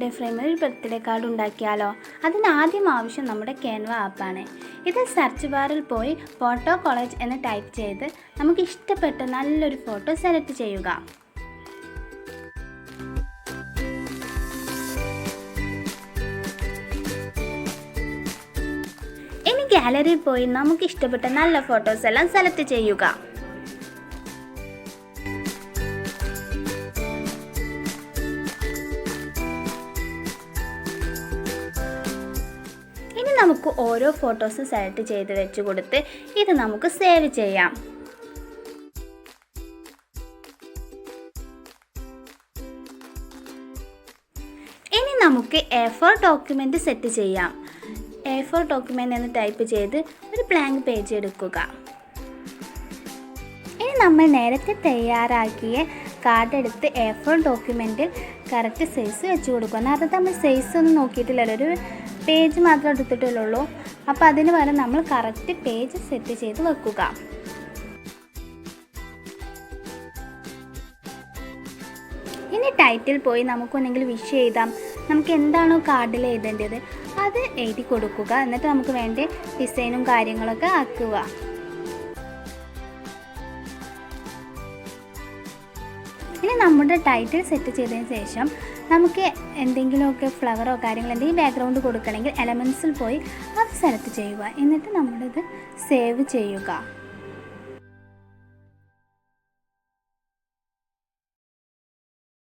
Birthday ഫ്രെയിമിൽ ഒരു birthday card ഉണ്ടാക്കിയാലോ? അതിന് ആദ്യം ആവശ്യം നമ്മുടെ ക്യാൻവ ആപ്പാണ് ഇത് സെർച്ച് ബാറിൽ പോയി ഫോട്ടോ കോളേജ് എന്ന് ടൈപ്പ് ചെയ്ത് നമുക്ക് ഇഷ്ടപ്പെട്ട നല്ലൊരു ഫോട്ടോ സെലക്ട് ചെയ്യുക. ഇനി ഗാലറിയിൽ പോയി നമുക്ക് ഇഷ്ടപ്പെട്ട നല്ല ഫോട്ടോസ് എല്ലാം സെലക്ട് ചെയ്യുക. നമുക്ക് ഓരോ ഫോട്ടോസും സെലക്ട് ചെയ്ത് വെച്ച് കൊടുത്ത് ഇത് നമുക്ക് സേവ് ചെയ്യാം. ഇനി നമുക്ക് എ ഫോർ ഡോക്യുമെന്റ് സെറ്റ് ചെയ്യാം. എ ഫോർ ഡോക്യുമെന്റ് എന്ന് ടൈപ്പ് ചെയ്ത് ഒരു പ്ലാങ്ക് പേജ് എടുക്കുക. ഇനി നമ്മൾ നേരത്തെ തയ്യാറാക്കിയ കാർഡ് എടുത്ത് എ ഫോർ ഡോക്യുമെന്റിൽ കറക്റ്റ് സൈസ് വെച്ച് കൊടുക്കുക നേരത്തെ നമ്മൾ സൈസ് ഒന്നും നോക്കിയിട്ടില്ലല്ലോ. ഒരു പേജ് മാത്രം എടുത്തിട്ടുള്ളൂ അപ്പോൾ അതിന് പകരം നമ്മൾ കറക്റ്റ് പേജ് സെറ്റ് ചെയ്ത് വെക്കുക. ഇനി ടൈറ്റിൽ പോയി നമുക്കൊന്നെങ്കിൽ വിഷ് ചെയ്താം നമുക്ക് എന്താണോ കാർഡിൽ എഴുതേണ്ടത് അത് എഴുതി കൊടുക്കുക. എന്നിട്ട് നമുക്ക് വേണ്ട ഡിസൈനും കാര്യങ്ങളൊക്കെ ആക്കുക. ഇനി നമ്മുടെ ടൈറ്റിൽ സെറ്റ് ചെയ്തതിന് ശേഷം നമുക്ക് എന്തെങ്കിലുമൊക്കെ ഫ്ലവറോ കാര്യങ്ങളോ എന്തെങ്കിലും ബാക്ക്ഗ്രൗണ്ട് കൊടുക്കണമെങ്കിൽ എലമെൻസിൽ പോയി അത് സെലക്ട് ചെയ്യുക. എന്നിട്ട് നമ്മളിത് സേവ് ചെയ്യുക.